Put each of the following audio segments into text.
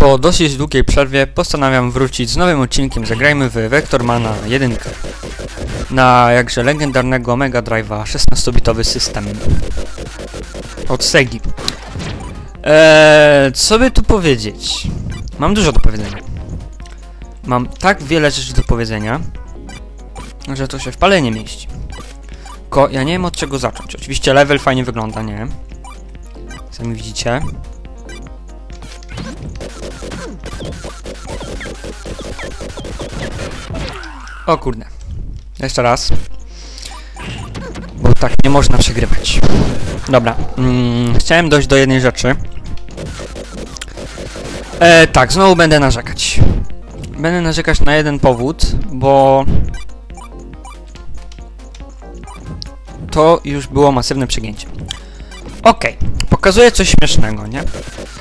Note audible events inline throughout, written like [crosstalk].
Po dosyć długiej przerwie postanawiam wrócić z nowym odcinkiem Zagrajmy w Vectormana 1 na jakże legendarnego Mega Drive'a 16-bitowy system od Segi. Eee, co by tu powiedzieć? Mam dużo do powiedzenia. Mam tak wiele rzeczy do powiedzenia, że to się w pale nie mieści. Ko ja nie wiem od czego zacząć. Oczywiście level fajnie wygląda, nie? Sami widzicie. O kurde. Jeszcze raz. Bo tak nie można przegrywać. Dobra. Mm, chciałem dojść do jednej rzeczy. E, tak, znowu będę narzekać. Będę narzekać na jeden powód, bo... To już było masywne przegięcie. Okej, pokazuję coś śmiesznego, nie?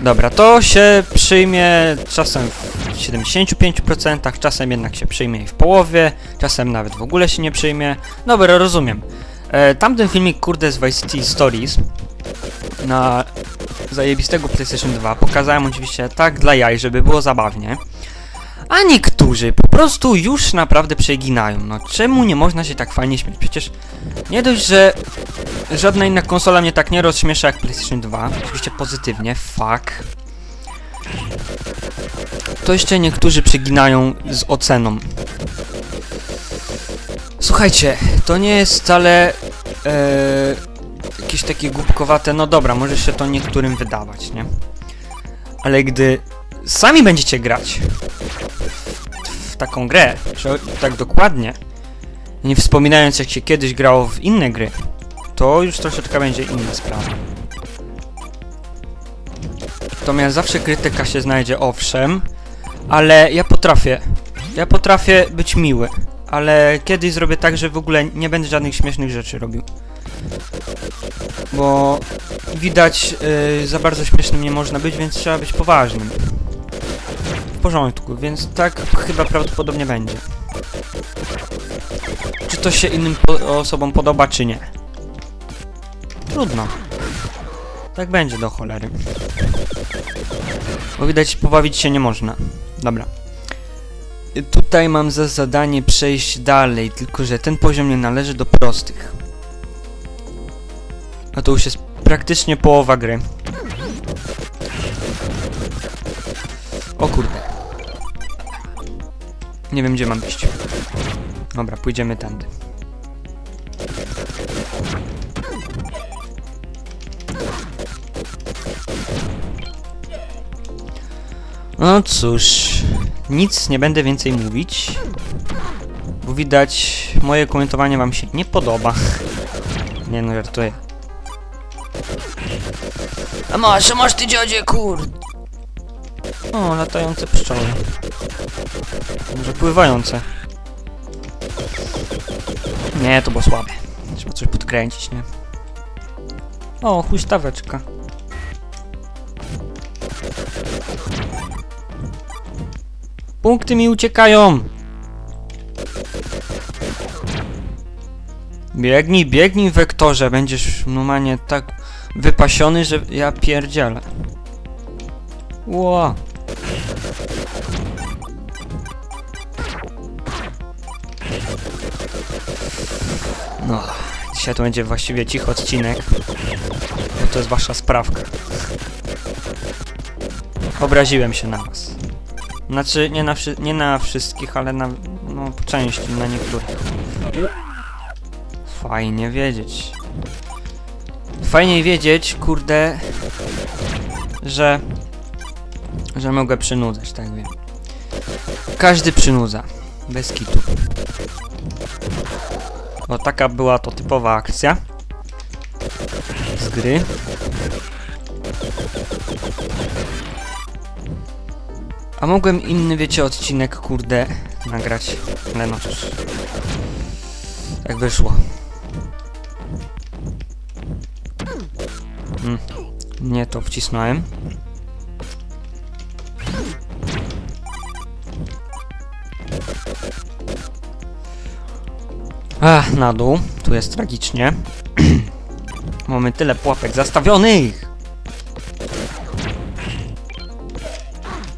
Dobra, to się przyjmie czasem w 75%, czasem jednak się przyjmie i w połowie, czasem nawet w ogóle się nie przyjmie. Dobra, rozumiem. E, tamten filmik, kurde, z Vice City Stories na zajebistego PlayStation 2 pokazałem oczywiście tak dla jaj, żeby było zabawnie. A niektórzy po prostu już naprawdę przeginają. No czemu nie można się tak fajnie śmiać? Przecież nie dość, że żadna inna konsola mnie tak nie rozśmiesza jak PlayStation 2. Oczywiście pozytywnie, fuck. To jeszcze niektórzy przeginają z oceną. Słuchajcie, to nie jest wcale e, jakieś takie głupkowate, no dobra, może się to niektórym wydawać, nie? Ale gdy sami będziecie grać taką grę, tak dokładnie, nie wspominając jak się kiedyś grało w inne gry, to już troszeczkę będzie inna sprawa. Natomiast zawsze krytyka się znajdzie, owszem, ale ja potrafię. Ja potrafię być miły, ale kiedyś zrobię tak, że w ogóle nie będę żadnych śmiesznych rzeczy robił. Bo widać, yy, za bardzo śmiesznym nie można być, więc trzeba być poważnym. Porządku, więc tak chyba prawdopodobnie będzie. Czy to się innym po osobom podoba, czy nie? Trudno. Tak będzie do cholery. Bo widać, pobawić się nie można. Dobra. Tutaj mam za zadanie przejść dalej, tylko że ten poziom nie należy do prostych. A to już jest praktycznie połowa gry. O kurde. Nie wiem gdzie mam iść. Dobra, pójdziemy tędy. No cóż, nic nie będę więcej mówić, bo widać moje komentowanie wam się nie podoba. [laughs] Nie no, żartuję. A masz, a masz ty dziodzie, kur... O, latające pszczoły. Może pływające. Nie, to było słabe. Trzeba coś podkręcić, nie? O, huśtaweczka. Punkty mi uciekają! Biegnij, biegnij wektorze, będziesz normalnie tak wypasiony, że ja pierdzielę. Ło. No, dzisiaj to będzie właściwie cichy odcinek, bo to jest wasza sprawka. Obraziłem się na was. Znaczy, nie na, nie na wszystkich, ale na, no, po części, na niektórych. Fajnie wiedzieć. Fajniej wiedzieć, kurde, że, że mogę przynudzać, tak wiem. Każdy przynudza, bez kitu. Bo taka była to typowa akcja z gry. A mogłem inny, wiecie, odcinek, kurde, nagrać. Ale no cóż. Tak wyszło. Hmm. Nie to wcisnąłem. Ach, na dół. Tu jest tragicznie. [clears throat] Mamy tyle pułapek zastawionych!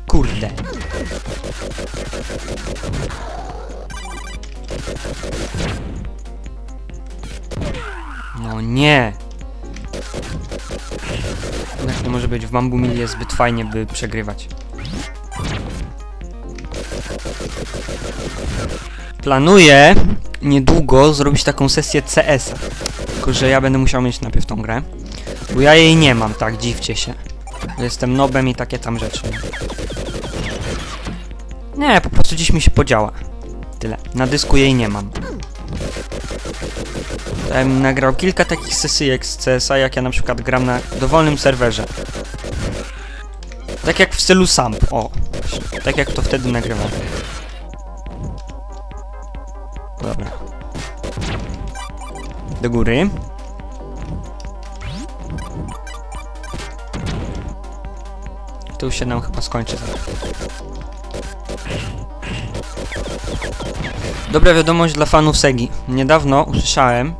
Kurde. No nie. Nie może być w Bambu Mill jest zbyt fajnie, by przegrywać. Planuję niedługo zrobić taką sesję CS-a. Tylko, że ja będę musiał mieć najpierw tą grę. Bo ja jej nie mam, tak, dziwcie się. Jestem nobem i takie tam rzeczy. Nie, po prostu dziś mi się podziała. Tyle. Na dysku jej nie mam. Ja bym nagrał kilka takich sesyjek z CSa, jak ja na przykład gram na dowolnym serwerze. Tak jak w stylu SAMP, o. Tak jak to wtedy nagrywałem. Dobra. Do góry. Już się nam chyba skończy. Dobra wiadomość dla fanów Segi. Niedawno usłyszałem,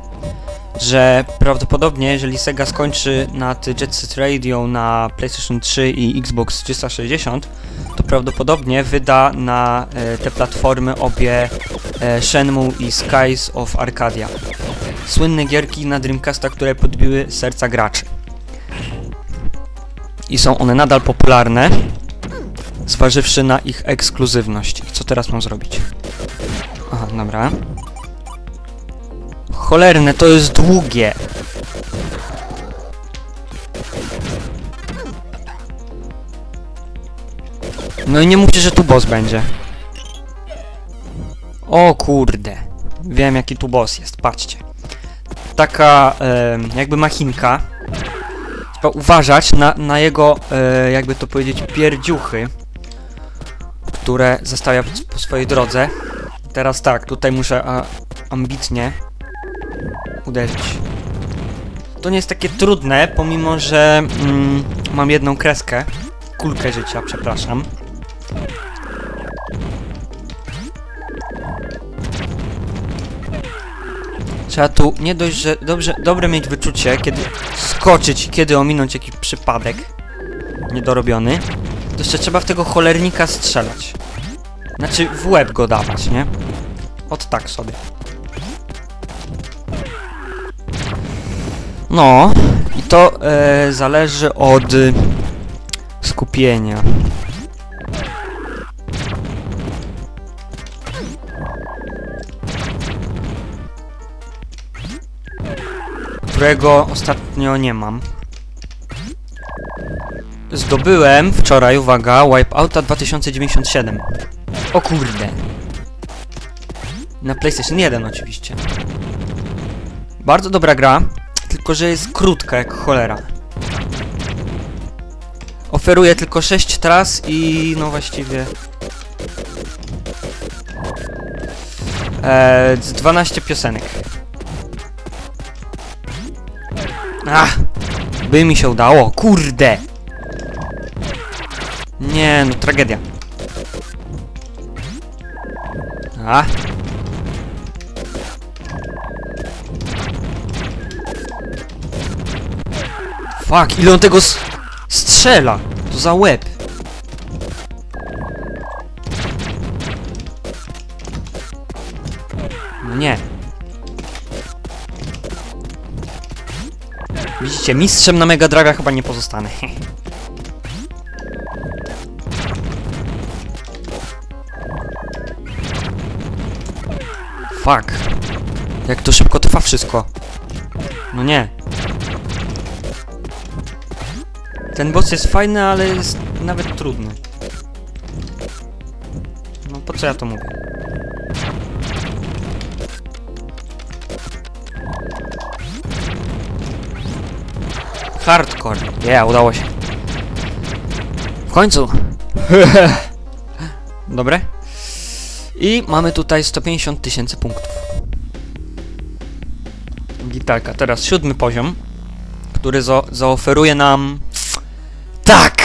że prawdopodobnie jeżeli Sega skończy nad Jet Set Radio na PlayStation 3 i Xbox 360, to prawdopodobnie wyda na e, te platformy obie Shenmue i Skies of Arcadia. Słynne gierki na Dreamcasta, które podbiły serca graczy. I są one nadal popularne, zważywszy na ich ekskluzywność. I co teraz mam zrobić? Aha, dobra. Cholerne, to jest długie. No i nie mówcie, że tu boss będzie. O kurde. Wiem jaki tu boss jest, patrzcie. Taka em, jakby machinka. Trzeba uważać na, na jego, e, jakby to powiedzieć, pierdziuchy, które zostawia po swojej drodze. Teraz tak, tutaj muszę a, ambitnie uderzyć. To nie jest takie trudne, pomimo że mm, mam jedną kreskę. Kulkę życia, przepraszam. Trzeba tu nie dość, że dobrze, dobre mieć wyczucie, kiedy skoczyć i kiedy ominąć jakiś przypadek niedorobiony, to jeszcze trzeba w tego cholernika strzelać. Znaczy w łeb go dawać, nie? Od tak sobie. No, i to e, zależy od y, skupienia. Którego ostatnio nie mam. Zdobyłem wczoraj, uwaga, Wipeouta 2097. O kurde. Na PlayStation 1 oczywiście. Bardzo dobra gra, tylko że jest krótka jak cholera. Oferuje tylko 6 tras i no właściwie... Z 12 piosenek. Ach! By mi się udało, kurde! Nie, no tragedia. A. Fuck, ile on tego strzela? To za łeb. No nie. Widzicie, mistrzem na Mega Draga chyba nie pozostanę. [laughs] Fuck. Jak to szybko trwa wszystko. No nie. Ten boss jest fajny, ale jest nawet trudny. No po co ja to mówię? Hardcore. Yeah, udało się. W końcu. [laughs] Dobre. I mamy tutaj 150 tysięcy punktów. Gitarka. Teraz siódmy poziom, który za zaoferuje nam... Tak!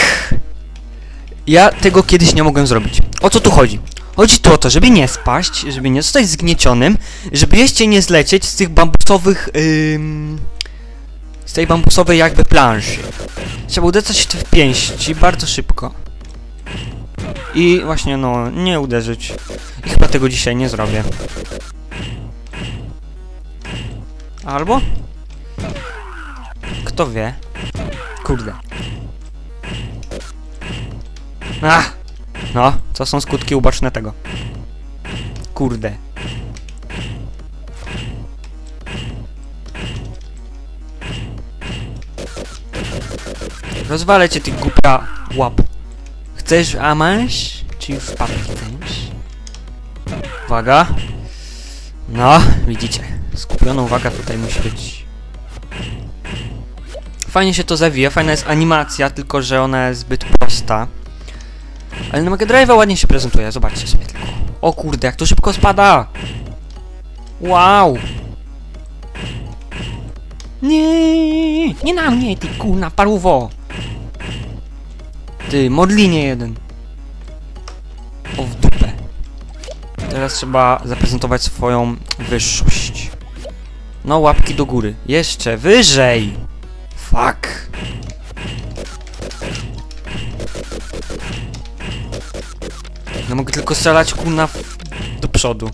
Ja tego kiedyś nie mogłem zrobić. O co tu chodzi? Chodzi tu o to, żeby nie spaść, żeby nie zostać zgniecionym, żeby jeszcze nie zlecieć z tych bambusowych... Ym, z tej bambusowej jakby planszy. Trzeba uderzać w pięści bardzo szybko. I właśnie, no, nie uderzyć. I chyba tego dzisiaj nie zrobię. Albo? Kto wie? Kurde. Ach! No, co są skutki uboczne tego? Kurde. Rozwalę cię, ty głupia łap. Chcesz amans? Czy wpadki chcesz? Uwaga. No, widzicie. Skupiona uwaga tutaj musi być. Fajnie się to zawija, fajna jest animacja, tylko że ona jest zbyt prosta. Ale na Mega Drive'a ładnie się prezentuje, zobaczcie sobie tylko. O kurde, jak to szybko spada! Wow! Nie, nie na mnie, ty kurna paruwo! Ty, modlinie jeden. O w dupę. Teraz trzeba zaprezentować swoją wyższość. No, łapki do góry. Jeszcze wyżej! Fuck! No mogę tylko strzelać kurna w... do przodu.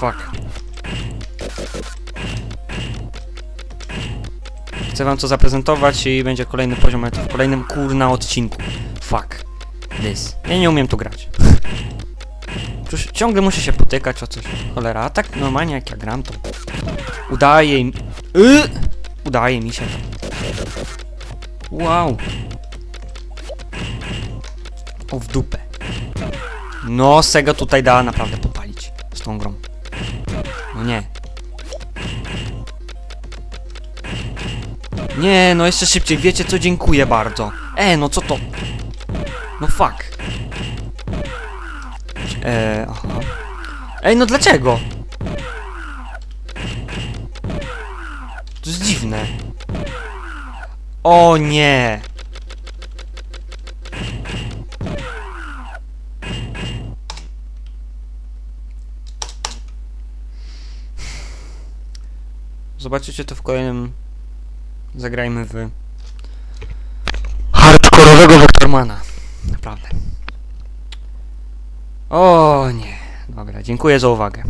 Fuck. Chcę wam to zaprezentować i będzie kolejny poziom, ale to w kolejnym kurna odcinku. Fuck. This. Ja nie umiem tu grać. [laughs] Przecież ciągle muszę się potykać o coś. Cholera, a tak normalnie jak ja gram to... Udaje mi... Y! Udaje mi się. Wow. O w dupę. No, Sega tutaj dała naprawdę popalić z tą grą. No nie. Nie, no jeszcze szybciej. Wiecie co? Dziękuję bardzo. E, no co to? No fuck. Eee, aha. Ej, no dlaczego? To jest dziwne. O nie! Zobaczycie to w kolejnym... Zagrajmy w... Hardkorowego Wektormana. Naprawdę. O nie. Dobra, dziękuję za uwagę.